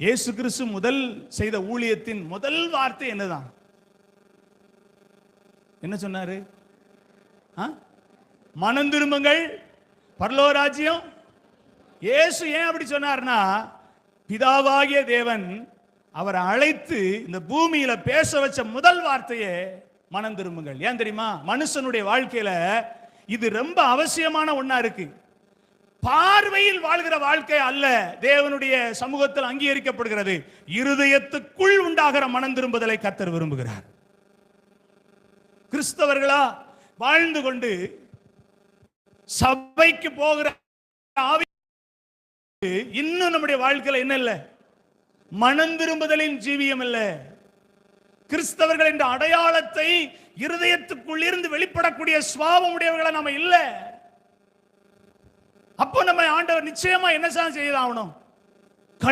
இயேசு கிறிஸ்து முதல் செய்த ஊழியத்தின் முதல் வார்த்தை என்னதான்? என்ன சொன்னாரு? ஆ? மனம் திரும்புங்கள் பரலோ ராஜ்யம் இயேசு ஏன் அப்படி சொன்னார்னா பிதாவாகிய தேவன் அவரை அழைத்து இந்த பூமியில பேச வச்ச முதல் வார்த்தையே மனம் திரும்புங்கள். ஏன் தெரியுமா? மனுஷனுடைய வாழ்க்கையில இது ரொம்ப அவசியமான ஒன்னா இருக்கு. பார்வையில் வாழ்கிற வாழ்க்கை அல்ல. தேவனுடைய சமூகத்தில் அங்கீகரிக்கப்படுகிறது. இருதயத்துக்குள் உண்டாகிற மனம் திரும்புதலை கத்தர் விரும்புகிறார். கிறிஸ்தவர்களா வாழ்ந்து கொண்டு சபைக்கு போகிற ஆவி இன்னும் நம்முடைய வாழ்க்கையில என்ன இல்ல? மனம் திரும்புதலின் ஜீவியம் இல்ல. கிறிஸ்தவர்கள் என்ற அடையாளத்தை இருதயத்துக்குள் இருந்து வெளிப்படக்கூடிய சுவாபம் உடையவர்களா நம்ம இல்ல. அப்போ நம்ம ஆண்டவர் நிச்சயமா என்ன செய்யலாம் ஆகணும்